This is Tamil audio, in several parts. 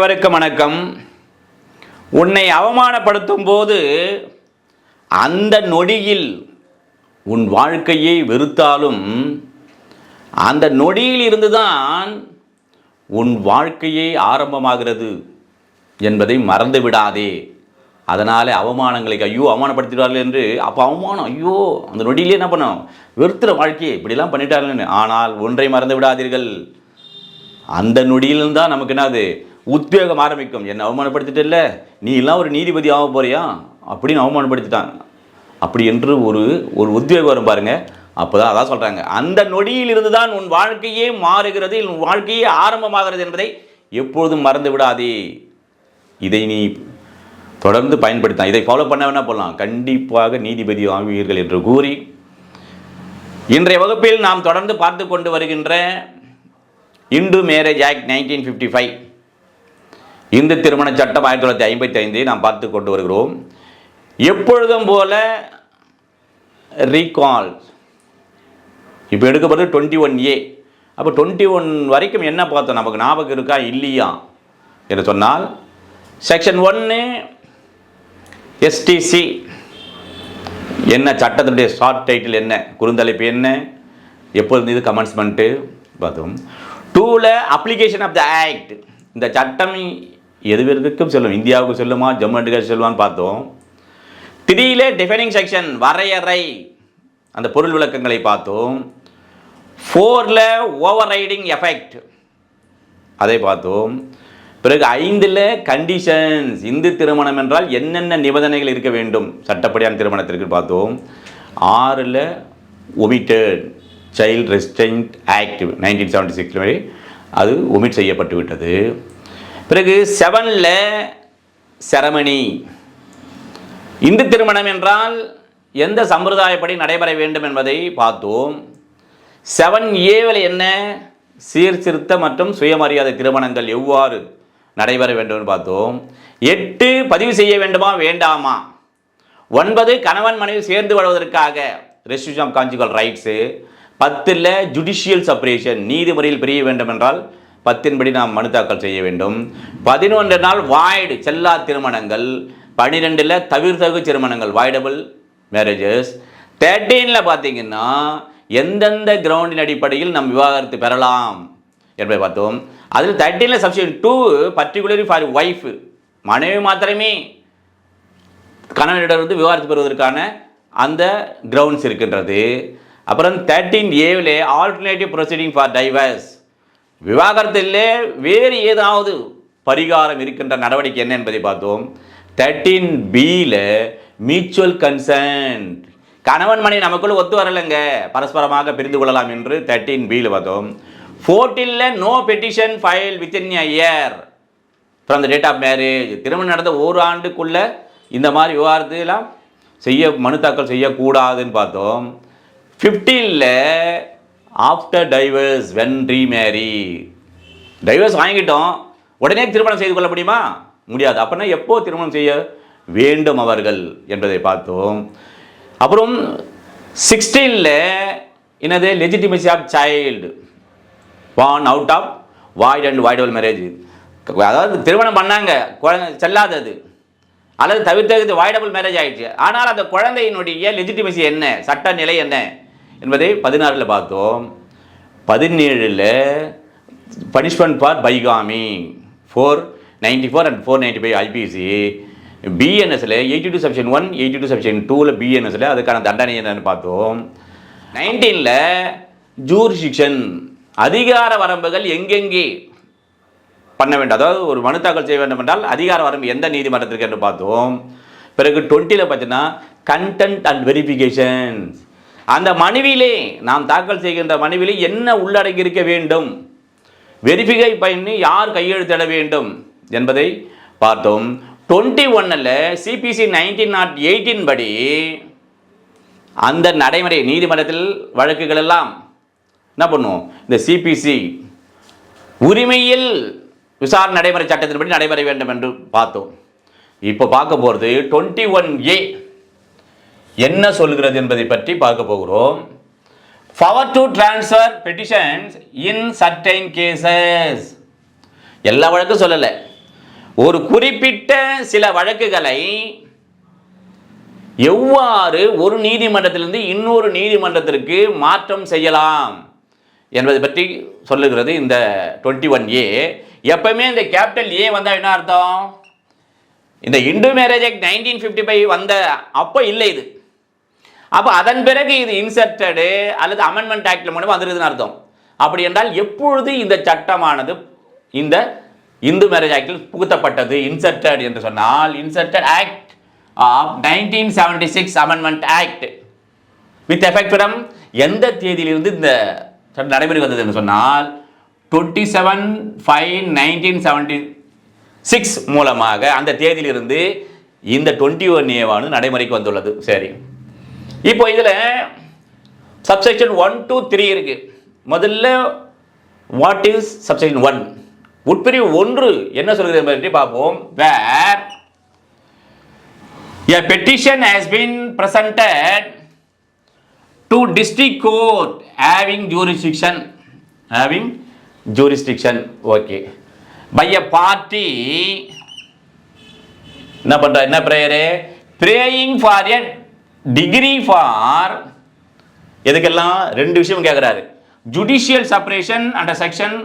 அனைவருக்கும் வணக்கம். உன்னை அவமானப்படுத்தும் போது அந்த நொடியில் உன் வாழ்க்கையை வெறுத்தாலும் அந்த நொடியில் இருந்துதான் உன் வாழ்க்கையே ஆரம்பமாகிறது என்பதை மறந்து விடாதே அதனாலே அவமானங்களுக்கு ஐயோ அவமானப்படுத்திடுவார்கள் என்று அப்போ அவமானம் ஐயோ அந்த நொடியிலே என்ன பண்ணோம்? வெறுத்துற வாழ்க்கையை இப்படிலாம் பண்ணிட்டார்கள்னு ஆனால் ஒன்றை மறந்து விடாதீர்கள் அந்த நொடியிலும் தான் நமக்கு என்னது? உத்வேகம் ஆரம்பிக்கும். என்னை அவமானப்படுத்திட்டு இல்லை. நீ எல்லாம் ஒரு நீதிபதி ஆக போறியா? அப்படின்னு அவமானப்படுத்திட்டான். அப்படி என்று ஒரு ஒரு உத்வேகம் வரும் பாருங்க. அப்போதான் அதான் சொல்கிறாங்க அந்த நொடியில் இருந்து தான் உன் வாழ்க்கையே மாறுகிறது உன் வாழ்க்கையே ஆரம்பமாகிறது என்பதை எப்பொழுதும் மறந்து விடாதே. இதை நீ தொடர்ந்து பயன்படுத்தலாம். இதை ஃபாலோ பண்ண வேணா போகலாம் கண்டிப்பாக நீதிபதி ஆகுவீர்கள் என்று கூறி இன்றைய வகுப்பில் நாம் தொடர்ந்து பார்த்து கொண்டு வருகின்ற Hindu marriage act nineteen fifty five Hindu திருமண சட்டம் ஆயிரத்தி தொள்ளாயிரத்தி ஐம்பத்தி ஐந்தை நாம் பார்த்து கொண்டு வருகிறோம். எப்பொழுதும் போல ரீகால் இப்போ எடுக்கப்படுறது டுவெண்ட்டி ஒன் ஏ அப்போ டுவெண்ட்டி ஒன் வரைக்கும் என்ன பார்த்தோம்? நமக்கு ஞாபகம் இருக்கா? இல்லையா? என்று சொன்னால் செக்ஷன் ஒன்று எஸ்டிசி என்ன சட்டத்தினுடைய ஷார்ட் டைட்டில் என்ன? குறுந்தலைப்பு என்ன? எப்பொழுது இது கமெண்ட்ஸ்மெண்ட்டு பார்த்தோம். டூவில் அப்ளிகேஷன் ஆஃப் த ஆக்ட் இந்த சட்டம் எது செல்லும்? இந்தியாவுக்கு செல்லுமா? ஜம்மு அண்ட் காஷ்மீர் செல்லுமான்னு பார்த்தோம். த்ரீல டிஃபைனிங் செக்ஷன் வரையறை அந்த பொருள் விளக்கங்களை பார்த்தோம். ஃபோரில் ஓவர் ரைடிங் எஃபெக்ட் அதை பார்த்தோம். பிறகு ஐந்தில் கண்டிஷன்ஸ் இந்து திருமணம் என்றால் என்னென்ன நிபந்தனைகள் இருக்க வேண்டும்? சட்டப்படியான திருமணத்திற்கு பார்த்தோம். ஆறில் omitted child restraint act nineteen seventy six வரை அது ஒமிட் செய்யப்பட்டு விட்டது பிறகு செவனில் செரமணி. இந்து திருமணம் என்றால் எந்த சம்பிரதாயப்படி நடைபெற வேண்டும் என்பதை பார்த்தோம். செவன் ஏவில் என்ன? சீர்திருத்த மற்றும் சுயமரியாதை திருமணங்கள் எவ்வாறு நடைபெற வேண்டும் பார்த்தோம். எட்டு பதிவு செய்ய வேண்டுமா வேண்டாமா? ஒன்பது கணவன் மனைவி சேர்ந்து வருவதற்காக ரெஸ்டியூஷன் ஆஃப் கான்ஜுகல் ரைட்ஸு பத்தில் ஜுடிஷியல் செப்பரேஷன் நீதிமுறையில் பிரிய வேண்டும் என்றால் பத்தின்படி நாம் மனு தாக்கல் செய்ய வேண்டும். பதினொன்று நாள் வாய்டு செல்லா திருமணங்கள். பன்னிரெண்டில் தவிர்த்தகு திருமணங்கள். வாய்டபிள் மேரேஜஸ் தேர்ட்டீனில் பார்த்தீங்கன்னா எந்தெந்த கிரவுண்டின் அடிப்படையில் நம் விவாகரத்து பெறலாம் என்பதை பார்த்தோம். அதில் தேர்ட்டீனில் subsection two particularly for wife மனைவி மாத்திரமே கணவனிடம் வந்து விவாகரத்து பெறுவதற்கான அந்த கிரவுண்ட்ஸ் இருக்கின்றது. அப்புறம் தேர்ட்டீன் ஏவில் ஆல்டர்னேட்டிவ் ப்ரொசீடிங் ஃபார் டைவர்ஸ் விவாகரத்திலே வேறு ஏதாவது பரிகாரம் இருக்கின்ற நடவடிக்கை என்ன என்பதை பார்த்தோம். தேர்ட்டீன் பியில் மியூச்சுவல் கன்சன்ட் கணவன் மனைவி நமக்குள்ள ஒத்து வரலைங்க. பரஸ்பரமாக பிரிந்து கொள்ளலாம் என்று தேர்ட்டீன் பியில் பார்த்தோம். ஃபோர்டீனில் no petition file within a year from the date of marriage திருமணம் நடந்த ஒரு ஆண்டுக்குள்ளே இந்த மாதிரி விவகாரத்தெல்லாம் செய்ய மனு தாக்கல் செய்யக்கூடாதுன்னு பார்த்தோம். ஃபிஃப்டீனில் after divorce when remarry divorce வாங்கிட்டோம். உடனே திருமணம் செய்து கொள்ள முடியுமா? முடியாது. அப்படின்னா எப்போ திருமணம் செய்ய வேண்டும் அவர்கள் என்பதை பார்த்தோம். அப்புறம் சிக்ஸ்டீனில் என்னது? Legitimacy of child born out of void and voidable marriage அதாவது திருமணம் பண்ணாங்க. குழந்தை செல்லாதது. அல்லது தவிர்த்தது வாய்டபுள் மேரேஜ் ஆயிடுச்சு. ஆனால் அந்த குழந்தையினுடைய லெஜிட்டிமசி என்ன? சட்ட நிலை என்ன? என்பதை பதினாறில் பார்த்தோம். பதினேழில் punishment for bigamy. Four ninety four and four ninety five IPC பிஎன்எஸ்ல eighty two exception one eighty two exception டூவில் பிஎன்எஸ்ல அதுக்கான தண்டனை என்னன்னு பார்த்தோம். நைன்டீனில் ஜூரிசிக்ஷன் அதிகார வரம்புகள் எங்கெங்கே பண்ண வேண்டும்? அதாவது ஒரு மனு தாக்கல் செய்ய வேண்டும் என்றால் அதிகார வரம்பு எந்த நீதிமன்றத்திற்கு என்று பார்த்தோம். பிறகு டுவெண்ட்டியில் பார்த்தீங்கன்னா கண்டென்ட் அண்ட் வெரிஃபிகேஷன்ஸ் அந்த மனுவிலே நாம் தாக்கல் செய்கின்ற மனுவிலே என்ன உள்ளடங்கி இருக்க வேண்டும்? வெரிஃபிகை பண்ணி யார் கையெழுத்திட வேண்டும் என்பதை பார்த்தோம். டுவெண்ட்டி ஒன்னில் சிபிசி நைன்டீன் நாட் எயிட்டின் படி அந்த நடைமுறை நீதிமன்றத்தில் வழக்குகள் எல்லாம் என்ன பண்ணுவோம்? இந்த சிபிசி உரிமையில் விசாரணை நடைமுறை சட்டத்தின்படி நடைபெற வேண்டும் என்று பார்த்தோம். இப்போ பார்க்க போகிறது டுவெண்ட்டி ஒன் ஏ என்ன சொல்கிறது என்பதை பற்றி பார்க்க போகிறோம். Power to transfer petitions in certain cases எல்லா வழக்கும் சொல்லலை. ஒரு குறிப்பிட்ட சில வழக்குகளை எவ்வாறு ஒரு நீதிமன்றத்திலிருந்து இன்னொரு நீதிமன்றத்திற்கு மாற்றம் செய்யலாம் என்பதை பற்றி சொல்லுகிறது இந்த டுவெண்ட்டி ஒன் ஏ எப்பவுமே இந்த கேபிட்டல் ஏ வந்தால் என்ன அர்த்தம்? இந்த Hindu marriage act nineteen fifty five வந்த அப்போ இல்லை இது. அப்போ அதன் பிறகு இது இன்சர்டடு அல்லது அமெண்ட்மெண்ட் ஆக்டில் மூலமாக வந்துருதுன்னு அர்த்தம். அப்படி என்றால் எப்பொழுது இந்த சட்டமானது இந்த இந்து மேரேஜ் ஆக்டில் புகுத்தப்பட்டது? இன்சர்டட் என்று சொன்னால் inserted act of nineteen seventy six amendment act with effect from எந்த தேதியிலிருந்து இந்த சட்டம் நடைமுறை வந்தது என்று சொன்னால் twenty seven five nineteen seventy six மூலமாக அந்த தேதியிலிருந்து இந்த டுவெண்ட்டி ஒன் ஏவானது நடைமுறைக்கு வந்துள்ளது. சரி. இப்போ இதில் சப்செக்ஷன் ஒன் டூ த்ரீ இருக்கு முதல்ல வாட் இஸ் சப்செக்ஷன் ஒன் உட்பிரிவு ஒன்று என்ன சொல்கிறது என்பதை பற்றி பார்ப்போம் வேர் A petition has been presented to district court having jurisdiction having jurisdiction okay by a party என்ன பண்ற என்ன prayer praying for a decree for எதுக்கெல்லாம்? ரெண்டு விஷயம் கேட்குறாரு ஜுடிஷியல் செப்பரேஷன் அண்டர் செக்ஷன்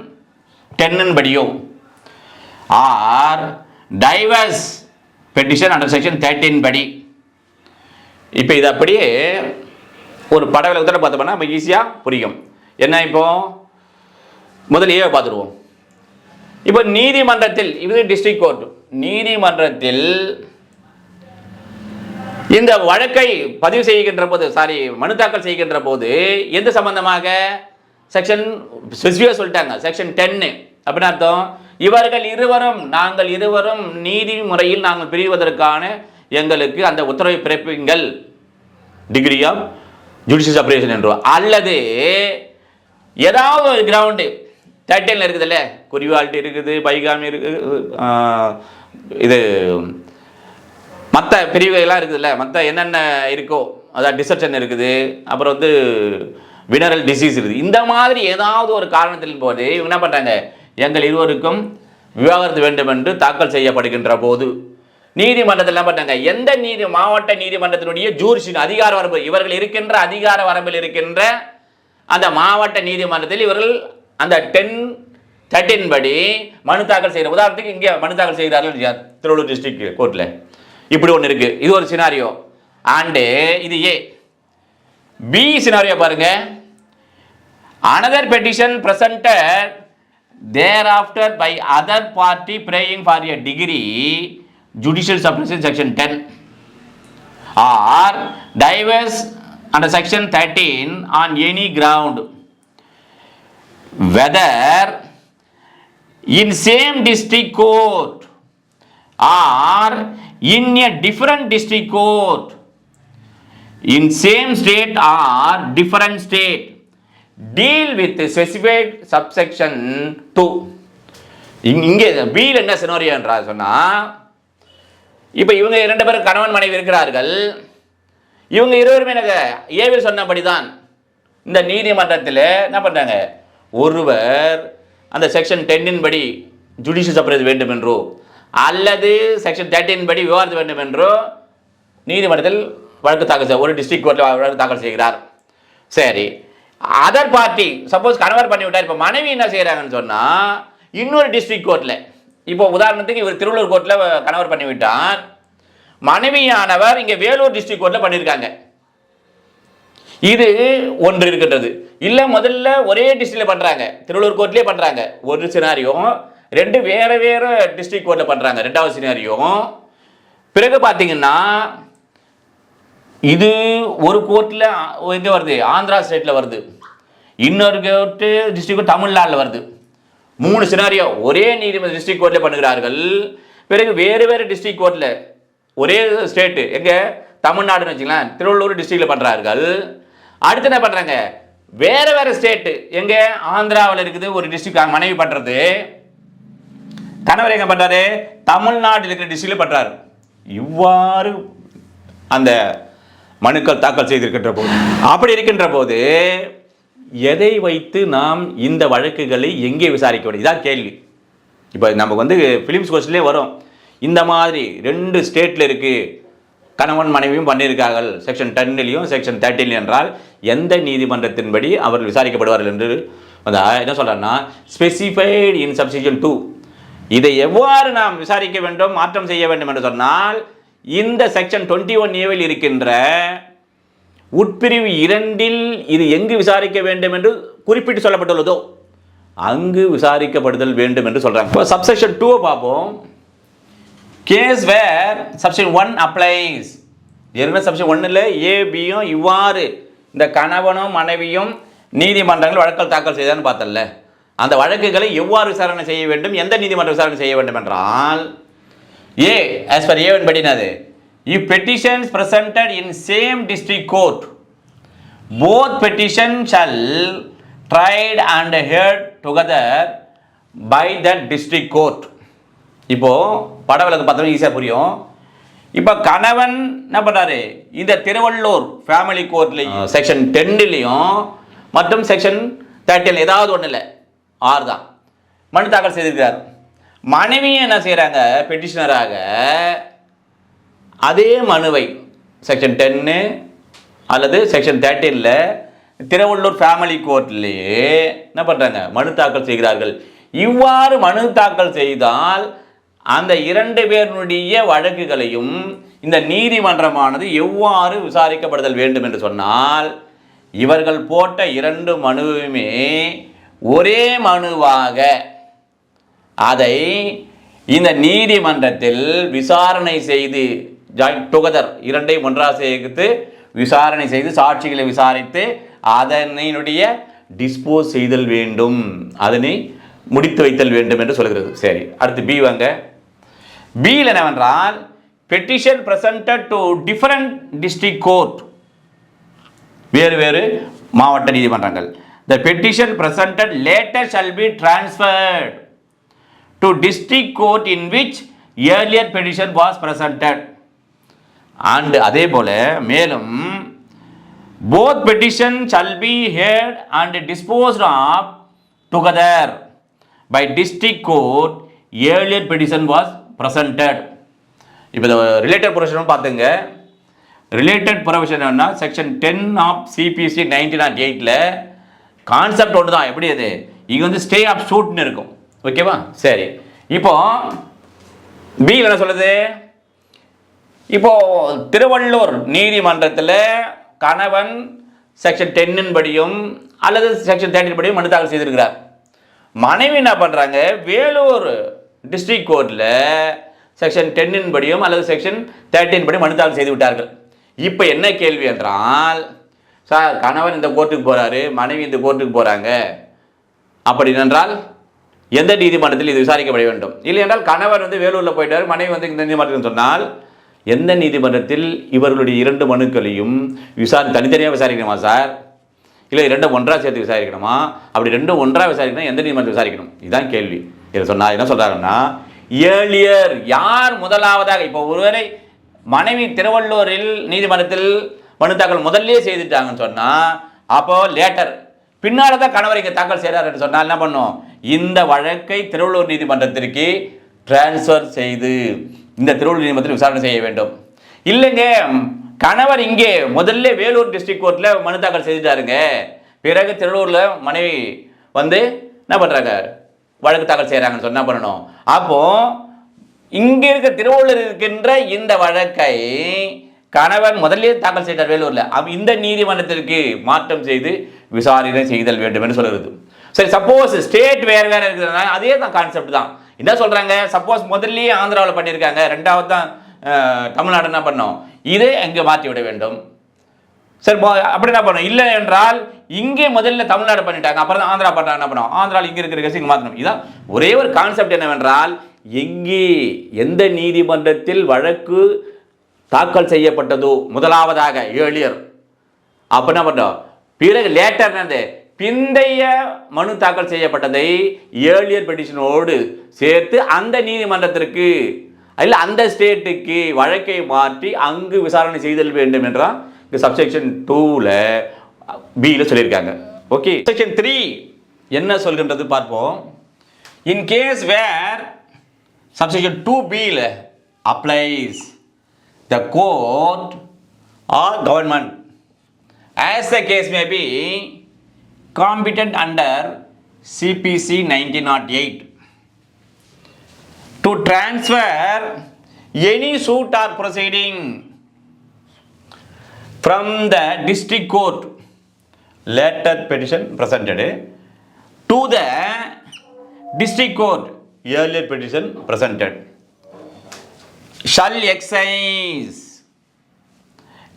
டென்னு படியும் or divorce petition under section thirteen படி. இப்போ இது அப்படியே ஒரு பட விளக்கத்தோட பார்த்தோம்னா நம்ம ஈஸியாக புரியும். என்ன இப்போ? முதல்ல ஏவை பார்த்துருவோம். இப்போ நீதிமன்றத்தில் இது டிஸ்ட்ரிக்ட் கோர்ட் நீதிமன்றத்தில் இந்த வழக்கை பதிவு செய்கின்ற போது சாரி மனு தாக்கல் செய்கின்ற போது எந்த சம்பந்தமாக? செக்ஷன் ஸ்பெசிஃபிக்காக சொல்லிட்டாங்க செக்ஷன் டென்னு அப்படின்னு அர்த்தம். இவர்கள் இருவரும் நாங்கள் இருவரும் நீதி முறையில் நாங்கள் பிரிவதற்கான எங்களுக்கு அந்த உத்தரவை பிறப்பிங்கள் டிகிரி ஆஃப் ஜுடிஷியல் செப்பரேஷன் என்றோ அல்லது ஏதாவது ஒரு கிரவுண்டு தேர்ட்டனில் இருக்குதுல்ல குறிவால்ட்டி இருக்குது பைகாமி இருக்குது இது மற்ற பிரிவுகள்லாம் இருக்குதுல்ல மற்ற என்னென்ன இருக்கோ அதாவது டிசப்ஷன் இருக்குது. அப்புறம் வந்து வினரல் டிசீஸ் இருக்குது. இந்த மாதிரி ஏதாவது ஒரு காரணத்தின் போது இவங்க என்ன பண்ணுறாங்க எங்கள் இருவருக்கும் விவாகரத்து வேண்டும் என்று தாக்கல் செய்யப்படுகின்ற போது நீதிமன்றத்தில் என்ன பண்ணாங்க எந்த நீதி மாவட்ட நீதிமன்றத்தினுடைய ஜூரிஷன் அதிகார வரம்பு இவர்கள் இருக்கின்ற அதிகார வரம்பில் இருக்கின்ற அந்த மாவட்ட நீதிமன்றத்தில் இவர்கள் அந்த டென் தேர்ட்டின் படி மனு தாக்கல் செய்கிற உதாரணத்துக்கு இங்கே மனு தாக்கல் செய்கிறார்கள் திருவள்ளூர் டிஸ்ட்ரிக்ட் கோர்ட்டில் இப்படி ஒன்று இருக்கு இது ஒரு சினாரியோ அண்டு இது ஏ பி சினாரியோ பாருங்க another petition presented there after by other party praying for a decree judicial separation section ten or divorce under section thirteen on any ground whether in same district court or in a different district court. In same state or different state. Deal with specified subsection 2 இங்கே பியில் என்ன சினோரியோ என்றால் சொன்னா இப்போ இவங்க இரண்டு பேரும் கணவன் மனைவி இருக்கிறார்கள். இவங்க இருவருமே எனக்கு ஏவில் சொன்னபடிதான் இந்த நீதிமன்றத்தில் என்ன பண்றாங்க? ஒருவர் அந்த செக்ஷன் டென்னின் படி ஜுடிஷியல் செப்பரேட் வேண்டும் என்றோ அல்லது செக்ஷன் தேர்ட்டின் படி விவாதிக்க வேண்டும் என்றோ நீதிமன்றத்தில் வழக்கு தாக்கல் செய்ய ஒரு டிஸ்ட்ரிக்ட் கோர்ட்டில் வழக்கு தாக்கல் செய்கிறார். சரி. அதர் பார்ட்டி சப்போஸ் கணவர் பண்ணிவிட்டார். இப்போ மனைவி என்ன செய்கிறாங்கன்னு சொன்னால் இன்னொரு டிஸ்ட்ரிக்ட் கோர்ட்டில் இப்போ உதாரணத்துக்கு இவர் திருவள்ளூர் கோர்ட்டில் கணவர் பண்ணிவிட்டார். மனைவியானவர் இங்கே வேலூர் டிஸ்ட்ரிக்ட் கோர்ட்டில் பண்ணியிருக்காங்க இது ஒன்று இருக்கின்றது. இல்லை முதல்ல ஒரே டிஸ்ட்ரிக்ட்ல பண்ணுறாங்க திருவள்ளூர் கோர்ட்லேயே பண்ணுறாங்க ஒரு சினாரியும் ரெண்டு வேற வேற டிஸ்ட்ரிக்ட் கோர்ட்டில் பண்ணுறாங்க ரெண்டாவது சினாரியும் பிறகு பார்த்தீங்கன்னா இது ஒரு கோர்ட்டில் எங்கே வருது? ஆந்திரா ஸ்டேட்டில் வருது. இன்னொரு கோர்ட்டு டிஸ்ட்ரிக்ட் தமிழ்நாட்டில் வருது. மூணு சினாரியோ ஒரே நீதிமன்ற டிஸ்ட்ரிக்ட் கோர்ட்டில் பண்ணுகிறார்கள். பிறகு வேறு வேறு டிஸ்ட்ரிக்ட் கோர்ட்டில் ஒரே ஸ்டேட்டு எங்கே? தமிழ்நாடுன்னு வச்சுக்கலாம் திருவள்ளூர் டிஸ்ட்ரிக்டில் பண்ணுறார்கள் அடுத்து என்ன பண்ணுறாங்க வேறு வேறு ஸ்டேட்டு எங்கே? ஆந்திராவில் இருக்குது ஒரு டிஸ்ட்ரிக்ட் மனைவி பண்ணுறது கணவர் எங்க பண்றாரு? தமிழ்நாட்டில் இருக்கிற டிஸ்ட்ரிக்ட்ல பண்றாரு. இவ்வாறு அந்த மனுக்கள் தாக்கல் செய்திருக்கின்ற போது அப்படி இருக்கின்ற போது எதை வைத்து நாம் இந்த வழக்குகளை எங்கே விசாரிக்க வேண்டும் இதான் கேள்வி. இப்போ நமக்கு வந்து ஃபிலிம்ஸ் கோஸ்ட்லேயே வரும். இந்த மாதிரி ரெண்டு ஸ்டேட்டில் இருக்குது கணவன் மனைவியும் பண்ணியிருக்கார்கள். செக்ஷன் டென்னிலையும் செக்ஷன் தேர்ட்டிலையும் என்றால் எந்த நீதிமன்றத்தின்படி அவர்கள் விசாரிக்கப்படுவார்கள் என்று வந்து என்ன சொல்கிறேன்னா ஸ்பெசிஃபைடு இன் சப்சிஷன் டூ இதை எவ்வாறு நாம் விசாரிக்க வேண்டும் மாற்றம் செய்ய வேண்டும் என்று சொன்னால் இந்த செக்ஷன் டுவெண்ட்டி ஒன் ஏவில் இருக்கின்ற உட்பிரிவு இரண்டில் இது எங்கு விசாரிக்க வேண்டும் என்று குறிப்பிட்டு சொல்லப்பட்டுள்ளதோ அங்கு விசாரிக்கப்படுதல் வேண்டும் என்று சொல்கிறாங்க இப்போ சப்செக்ஷன் டூவை பார்ப்போம். Case where subsection one applies ஏற்கனவே சப்ஷன் ஒன்றில் ஏபியும் இவ்வாறு இந்த கணவனும் மனைவியும் நீதிமன்றங்கள் வழக்கல் தாக்கல் செய்தான்னு பார்த்தல அந்த வழக்குகளை எவ்வாறு விசாரணை செய்ய வேண்டும் எந்த நீதிமன்றம் விசாரணை செய்ய வேண்டும் என்றால் A as per A one படினது if petitions presented in same district court both petition shall tried and heard together by that district court இப்போ படவிளக்கு பார்த்தோம் ஈஸியாக புரியும். இப்போ கணவன் என்ன பண்ணுறாரு இந்த திருவள்ளூர் ஃபேமிலி கோர்ட்லேயும் செக்ஷன் டென்னிலையும் மற்றும் செக்ஷன் தேர்ட்டியில் ஏதாவது ஒன்றும் இல்லை ஆறு தான் மனு தாக்கல் செய்திருக்கிறார். மனைவியும் என்ன செய்கிறாங்க பெட்டிஷனராக அதே மனுவை செக்ஷன் டென்னு அல்லது செக்ஷன் தேர்ட்டீனில் திருவள்ளூர் ஃபேமிலி கோர்ட்லேயே என்ன பண்ணுறாங்க மனு தாக்கல் செய்கிறார்கள். இவ்வாறு மனு தாக்கல் செய்தால் அந்த இரண்டு பேருடைய வழக்குகளையும் இந்த நீதிமன்றமானது எவ்வாறு விசாரிக்கப்படுதல் வேண்டும் என்று சொன்னால் இவர்கள் போட்ட இரண்டு மனுவுமே ஒரே மனுவாக அதை இந்த நீதிமன்றத்தில் விசாரணை செய்து ஜாயிண்ட் டுகெதர் இரண்டையும் ஒன்றாக சேர்த்து விசாரணை செய்து சாட்சிகளை விசாரித்து அதனுடைய டிஸ்போஸ் செய்தல் வேண்டும். அதனை முடித்து வைத்தல் வேண்டும் என்று சொல்கிறது. சரி அடுத்து பி வாங்க. பியில் என்னவென்றால் petition presented to different district court வேறு வேறு மாவட்ட நீதிமன்றங்கள். The petition presented later shall be transferred to district court in which earlier petition was presented and அதே போல மேலும் both petition shall be heard and disposed of together by district court earlier petition was presented இப்போ இந்த ரிலேட்டட் ப்ரொவிஷன் பார்த்துங்க ரிலேட்டட் ப்ரொவிஷன் என்ன section ten of CPC nineteen nought எயிட்டில் கான்செப்ட் ஒன்று தான் எப்படி அது? இங்கே வந்து ஸ்டே ஆஃப் ஷூட்னு இருக்கும். ஓகேவா சரி. இப்போ பியில் என்ன சொல்லுது? இப்போ திருவள்ளூர் நீதிமன்றத்தில் கணவன் செக்ஷன் டென்னின் படியும் அல்லது செக்ஷன் தேர்ட்டின் படியும் மனு தாக்கல் செய்திருக்கிறார். மனைவி என்ன பண்ணுறாங்க வேலூர் டிஸ்ட்ரிக்ட் கோர்ட்டில் செக்ஷன் டென்னின் படியும் அல்லது செக்ஷன் தேர்ட்டின் படி மனு தாக்கல் செய்து விட்டார்கள். இப்போ என்ன கேள்வி என்றால் சார் கணவன் இந்த கோர்ட்டுக்கு போகிறாரு மனைவி இந்த கோர்ட்டுக்கு போகிறாங்க அப்படி என்றால் எந்த நீதிமன்றத்தில் இது விசாரிக்கப்பட வேண்டும்? இல்லை என்றால் கணவர் வந்து வேலூரில் போயிட்டார் மனைவி வந்து இந்த நீதிமன்றத்தில் சொன்னால் எந்த நீதிமன்றத்தில் இவர்களுடைய இரண்டு மனுக்களையும் விசாரி தனித்தனியாக விசாரிக்கணுமா சார்? இல்லை ரெண்டும் ஒன்றாக சேர்த்து விசாரிக்கணுமா? அப்படி ரெண்டும் ஒன்றாக விசாரிக்கணும் எந்த நீதிமன்றம் விசாரிக்கணும்? இதுதான் கேள்வி. இதை சொன்னால் என்ன சொல்கிறாங்கன்னா ஏழியர் யார் முதலாவதாக இப்போ ஒருவரை மனைவி திருவள்ளூரில் நீதிமன்றத்தில் மனு தாக்கல் முதல்லே செய்துட்டாங்கன்னு சொன்னா அப்போ லேட்டர் பின்னால தான் கணவர் இங்கே தாக்கல் செய்கிறாருன்னு சொன்னால் என்ன பண்ணும்? இந்த வழக்கை திருவள்ளூர் நீதிமன்றத்திற்கு டிரான்ஸ்ஃபர் செய்து இந்த திருவள்ளூர் நீதிமன்றத்தில் விசாரணை செய்ய வேண்டும். இல்லைங்க கணவர் இங்கே முதல்ல வேலூர் டிஸ்ட்ரிக்ட் கோர்ட்டில் மனு தாக்கல் செய்துட்டாருங்க. பிறகு திருவள்ளூரில் மனைவி வந்து என்ன பண்ணுறாங்க வழக்கு தாக்கல் செய்கிறாங்கன்னு சொன்னால் பண்ணணும்? அப்போது இங்கே இருக்க திருவள்ளூர் இருக்கின்ற இந்த வழக்கை கணவன் முதல்ல தாக்கல் செய்தார் வேலூரில். இந்த நீதிமன்றத்திற்கு மாற்றம் செய்து விசாரணை செய்தல் வேண்டும் என்று சொல்கிறது சரி சப்போஸ் ஸ்டேட் வேறு வேறு இருக்கிறதுனால அதே தான் கான்செப்ட் தான். என்ன சொல்கிறாங்க சப்போஸ் முதல்லயே ஆந்திராவில் பண்ணியிருக்காங்க. ரெண்டாவது தான் தமிழ்நாடு என்ன பண்ணோம்? இதை அங்கே மாற்றி விட வேண்டும். சரி அப்படி என்ன பண்ணோம்? இல்லை என்றால் இங்கே முதல்ல தமிழ்நாடு பண்ணிட்டாங்க. அப்புறம் தான் ஆந்திரா பண்ணாங்க என்ன பண்ணோம்? ஆந்திராவில் இங்கே இருக்கிற கேஸ் இங்கே மாற்றணும். இதான் ஒரே ஒரு கான்செப்ட் என்னவென்றால் எங்கே எந்த நீதிமன்றத்தில் வழக்கு தாக்கல் செய்யப்பட்டது முதலாவதாக ஏழியர். அப்போ என்ன பண்ணுறோம் பிறகு லேட்டர் என்னது பிந்தைய மனு தாக்கல் செய்யப்பட்டதை ஏழியர் பெட்டிஷனோடு சேர்த்து அந்த நீதிமன்றத்திற்கு இல்லை அந்த ஸ்டேட்டுக்கு வழக்கை மாற்றி அங்கு விசாரணை செய்தல் வேண்டும் என்றால் இந்த சப்செக்ஷன் டூவில் பியில் சொல்லியிருக்காங்க. ஓகே செக்ஷன் த்ரீ என்ன சொல்கின்றது பார்ப்போம். In case where subsection two பியில் applies the court or government, as the case may be, competent under CPC 1908 to transfer any suit or proceeding from the district court letter petition presented to the district court earlier petition presented shall exercise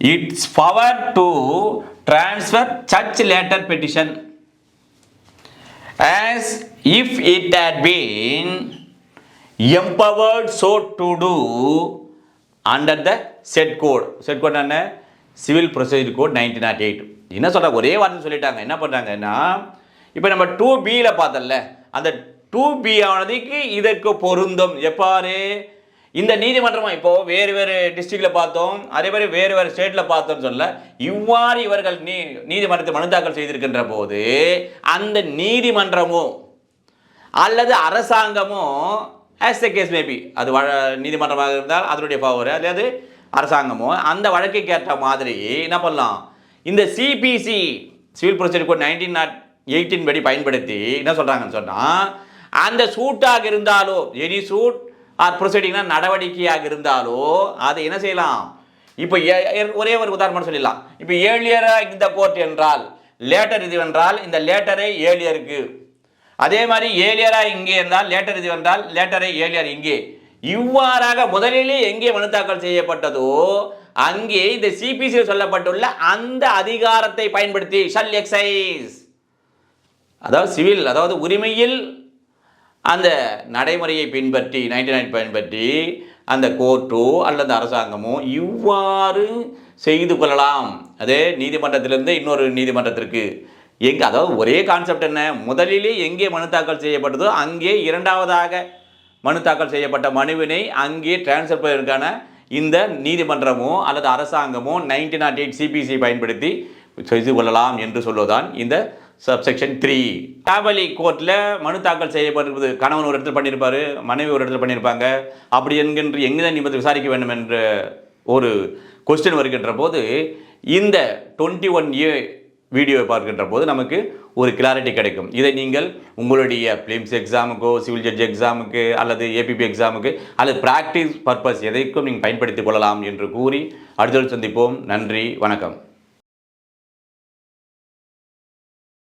its power to transfer such later petition as if it had been empowered so to do under the said code said code என்ன civil procedure code nineteen nought eight என்ன சொல்ற ஒரே வார்த்தை சொல்லிட்டாங்க என்ன பண்ணுறாங்கன்னா இப்போ நம்ம டூ பியில் பார்த்தோம்ல அந்த டூ பி ஆனதுக்கு இதற்கு பொருந்தும் எப்பாரு இந்த நீதிமன்றமா? இப்போ வேறு வேறு டிஸ்ட்ரிக்ட்ல பார்த்தோம். அதே மாதிரி வேறு வேறு ஸ்டேட்ல பார்த்தோம்னு சொல்ல இவ்வாறு இவர்கள் நீ நீதிமன்றத்தை மனு தாக்கல் செய்திருக்கின்ற போது அந்த நீதிமன்றமோ அல்லது அரசாங்கமோ as the case may be அது வழ நீதிமன்றமாக இருந்தால் அதனுடைய பவர் அல்லது அரசாங்கமோ அந்த வழக்குக்கு ஏற்ற மாதிரி என்ன பண்ணலாம்? இந்த CPC civil procedure code nineteen nought eighteen படி பயன்படுத்தி என்ன சொல்கிறாங்கன்னு சொன்னால் அந்த சூட்டாக இருந்தாலோ எனி சூட் ஆர் ப்ரொசீடிங்னா நடவடிக்கையாக இருந்தாலோ அதை என்ன செய்யலாம்? இப்போ ஒரே ஒரு உதாரணம் சொல்லிடலாம். இப்போ ஏழியராக இந்த கோர்ட் என்றால் லேட்டர் இது என்றால் இந்த லேட்டரை ஏழியருக்கு அதே மாதிரி ஏழியராக இங்கே இருந்தால் லேட்டர் இது என்றால் லேட்டரை ஏழியர் இங்கே. இவ்வாறாக முதலிலே எங்கே மனு தாக்கல் செய்யப்பட்டதோ அங்கே இந்த சிபிசி சொல்லப்பட்டுள்ள அந்த அதிகாரத்தை பயன்படுத்தி ஷல் எக்ஸைஸ் அதாவது சிவில் அதாவது உரிமையில் அந்த நடைமுறையை பின்பற்றி நைன்டி நைன் பயன்பற்றி அந்த கோர்ட்டோ அல்லது அரசாங்கமோ இவ்வாறு செய்து கொள்ளலாம். அதே நீதிமன்றத்திலிருந்து இன்னொரு நீதிமன்றத்திற்கு. எங்கே அதாவது ஒரே கான்செப்ட் என்ன? முதலிலே எங்கே மனு தாக்கல் செய்யப்பட்டதோ அங்கே இரண்டாவதாக மனு தாக்கல் செய்யப்பட்ட மனுவினை அங்கே டிரான்ஸ்ஃபர் பண்ணுவதற்கான இந்த நீதிமன்றமோ அல்லது அரசாங்கமோ நைன்டீன் நாட் எயிட் சிபிசி பயன்படுத்தி செய்து கொள்ளலாம் என்று சொல்வதுதான் இந்த சப்செக்ஷன் த்ரீ. ஃபேமிலி கோர்ட்டில் மனு தாக்கல் செய்யப்பட்டிருப்பது கணவன் ஒரு இடத்துல பண்ணியிருப்பார் மனைவி ஒரு இடத்துல பண்ணியிருப்பாங்க. அப்படி என்கின்ற எங்கே நிபந்தனை விசாரிக்க வேண்டும் என்ற ஒரு கொஸ்டின் வருகின்ற போது இந்த டுவெண்ட்டி ஒன் ஏ வீடியோவை பார்க்கின்ற போது நமக்கு ஒரு கிளாரிட்டி கிடைக்கும். இதை நீங்கள் உங்களுடைய பிலிம்ஸ் எக்ஸாமுக்கோ சிவில் ஜட்ஜ் எக்ஸாமுக்கு அல்லது ஏபிபி எக்ஸாமுக்கு அல்லது ப்ராக்டிஸ் பர்பஸ் எதைக்கும் நீங்கள் பயன்படுத்திக் கொள்ளலாம் என்று கூறி அடுத்தடுத்து சந்திப்போம். நன்றி வணக்கம்.